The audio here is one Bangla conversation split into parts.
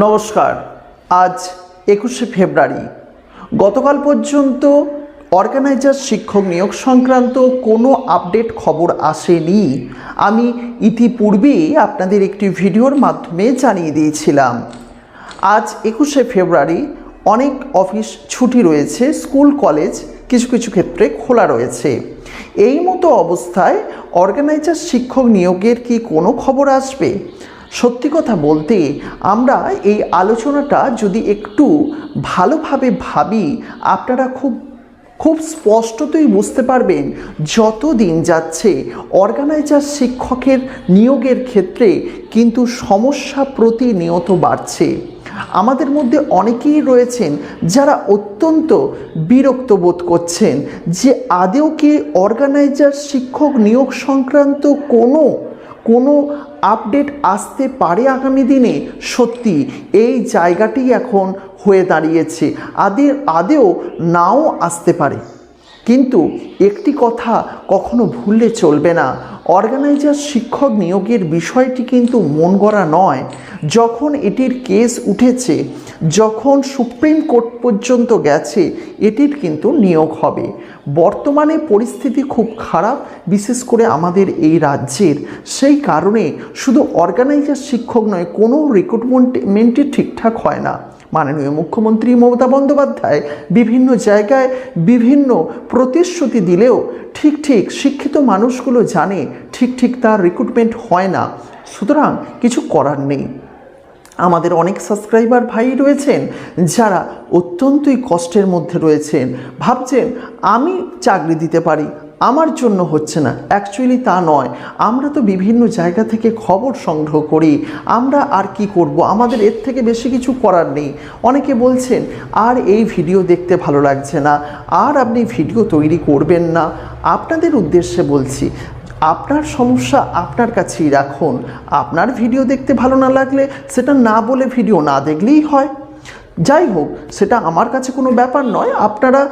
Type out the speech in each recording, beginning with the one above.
নমস্কার। আজ একুশে ফেব্রুয়ারি। গতকাল পর্যন্ত অর্গানাইজার শিক্ষক নিয়োগ সংক্রান্ত কোনো আপডেট খবর আসেনি। আমি ইতিপূর্বেই আপনাদের একটি ভিডিওর মাধ্যমে জানিয়ে দিয়েছিলাম। আজ একুশে ফেব্রুয়ারি অনেক অফিস ছুটি রয়েছে স্কুল কলেজ কিছু কিছু ক্ষেত্রে খোলা রয়েছে। এই মতো অবস্থায় অর্গানাইজার শিক্ষক নিয়োগের কি কোনো খবর আসবে? সত্যি কথা বলতে, আমরা এই আলোচনাটা যদি একটু ভালোভাবে ভাবি, আপনারা খুব খুব স্পষ্টতই বুঝতে পারবেন যত দিন যাচ্ছে অর্গানাইজার শিক্ষকের নিয়োগের ক্ষেত্রে কিন্তু সমস্যা প্রতিনিয়ত বাড়ছে। আমাদের মধ্যে অনেকেই রয়েছেন যারা অত্যন্ত বিরক্ত বোধ করছেন যে আদেও কি অর্গানাইজার শিক্ষক নিয়োগ সংক্রান্ত কোনো কোনো আপডেট আসতে পারে আগামী দিনে? সত্যি, এই জায়গাটি এখন হয়ে দাঁড়িয়েছে। আদে আদেও নাও আসতে পারে। কিন্তু একটি কথা কখনো ভুললে চলবে না। অর্গানাইজার শিক্ষক নিয়োগের বিষয়টি কিন্তু মন গড়া নয়। যখন এটির কেস উঠেছে, যখন সুপ্রিম কোর্ট পর্যন্ত গেছে, এটির কিন্তু নিয়োগ হবে। বর্তমানে পরিস্থিতি খুব খারাপ, বিশেষ করে আমাদের এই রাজ্যের। সেই কারণে শুধু অর্গানাইজার শিক্ষক নয়, কোনো রিক্রুটমেন্টই ঠিকঠাক হয় না। মাননীয় মুখ্যমন্ত্রী মমতা বন্দ্যোপাধ্যায় বিভিন্ন জায়গায় বিভিন্ন প্রতিশ্রুতি দিলেও ঠিক ঠিক শিক্ষিত মানুষগুলো জানে ঠিক ঠিক তার রিক্রুটমেন্ট হয় না। সুতরাং কিছু করার নেই। আমাদের অনেক সাবস্ক্রাইবার ভাই রয়েছেন যারা অত্যন্তই কষ্টের মধ্যে রয়েছেন। ভাবছেন, আমি চাকরি দিতে পারি? আমার জন্য হচ্ছে না। অ্যাকচুয়ালি তা নয়। আমরা তো বিভিন্ন জায়গা থেকে খবর সংগ্রহ করি। আমরা আর কি করব? আমাদের এর থেকে বেশি কিছু করার নেই। অনেকে বলছেন, আর এই ভিডিও দেখতে ভালো লাগছে না। আর আপনি ভিডিও তৈরি করবেন না। আপনাদের উদ্দেশ্যে বলছি, আপনার সমস্যা আপনার কাছেই রাখুন। আপনার ভিডিও দেখতে ভালো না লাগলে, সেটা না বলে ভিডিও না দেখলেই হয়। যাই হোক, সেটা আমার কাছে কোনো ব্যাপার নয়। আপনারা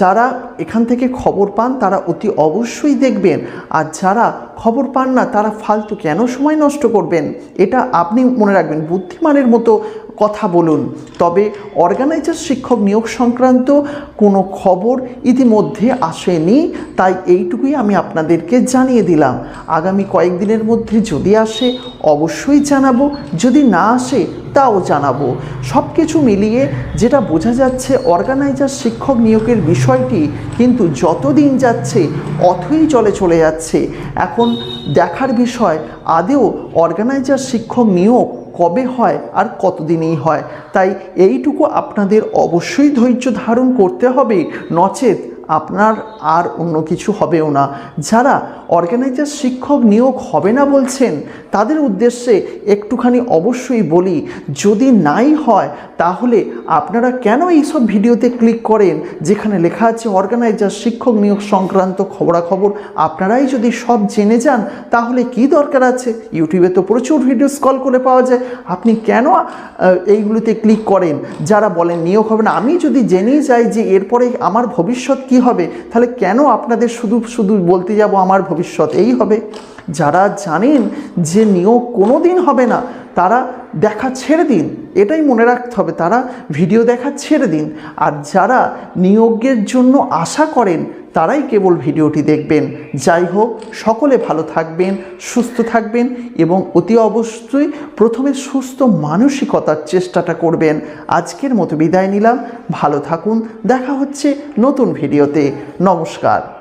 যারা এখান থেকে খবর পান, তারা অতি অবশ্যই দেখবেন। আর যারা খবর পান না, তারা ফালতু কেন সময় নষ্ট করবেন? এটা আপনি মনে রাখবেন, বুদ্ধিমানের মতো কথা বলুন। তবে অর্গানাইজার শিক্ষক নিয়োগ সংক্রান্ত কোনো খবর ইতিমধ্যে আসেনি, তাই এইটুকুই আমি আপনাদেরকে জানিয়ে দিলাম। আগামী কয়েকদিনের মধ্যে যদি আসে, অবশ্যই জানাব। যদি না আসে তাও জানাব। সব কিছু মিলিয়ে যেটা বোঝা যাচ্ছে অর্গানাইজার শিক্ষক নিয়োগের বিষয়টি কিন্তু যতদিন যাচ্ছে অথই চলে চলে যাচ্ছে। এখন দেখার বিষয়, আদেও অর্গানাইজার শিক্ষক নিয়োগ কবে হয় আর কতদিনেই হয়? তাই এইটুকু আপনাদের অবশ্যই ধৈর্য ধারণ করতে হবে। নচেত আপনার আর অন্য কিছু হবেও না। যারা অর্গানাইজার, শিক্ষক নিয়োগ হবে না বলছেন, তাদের উদ্দেশ্যে একটুখানি অবশ্যই বলি, যদি নাই হয়, তাহলে আপনারা কেন এইসব ভিডিওতে ক্লিক করেন, যেখানে লেখা আছে অর্গানাইজার, শিক্ষক নিয়োগ সংক্রান্ত খবরাখবর। আপনারাই যদি সব জেনে যান, তাহলে কি দরকার আছে? ইউটিউবে তো প্রচুর ভিডিও স্কল করে পাওয়া যায়। আপনি কেন এইগুলোতে ক্লিক করেন? যারা বলেন নিয়োগ হবে না, আমি যদি জেনেই যাই যে এরপরে আমার ভবিষ্যৎ কি হবে? তাহলে কেন আপনাদের শুধু শুধু বলতে যাব আমার ভবিষ্যৎ? এই হবে। যারা জানেন যে নিয়োগ কোনো দিন হবে না, তারা দেখা ছেড়ে দিন। এটাই মনে রাখতে হবে। তারা ভিডিও দেখা ছেড়ে দিন। আর যারা নিয়োগের জন্য আশা করেন তারাই কেবল ভিডিওটি দেখবেন। যাই হোক, সকলে ভালো থাকবেন, সুস্থ থাকবেন এবং অতি অবশ্যই প্রথমে সুস্থ মানসিকতার চেষ্টাটা করবেন। আজকের মতো বিদায় নিলাম। ভালো থাকুন। দেখা হচ্ছে নতুন ভিডিওতে। নমস্কার।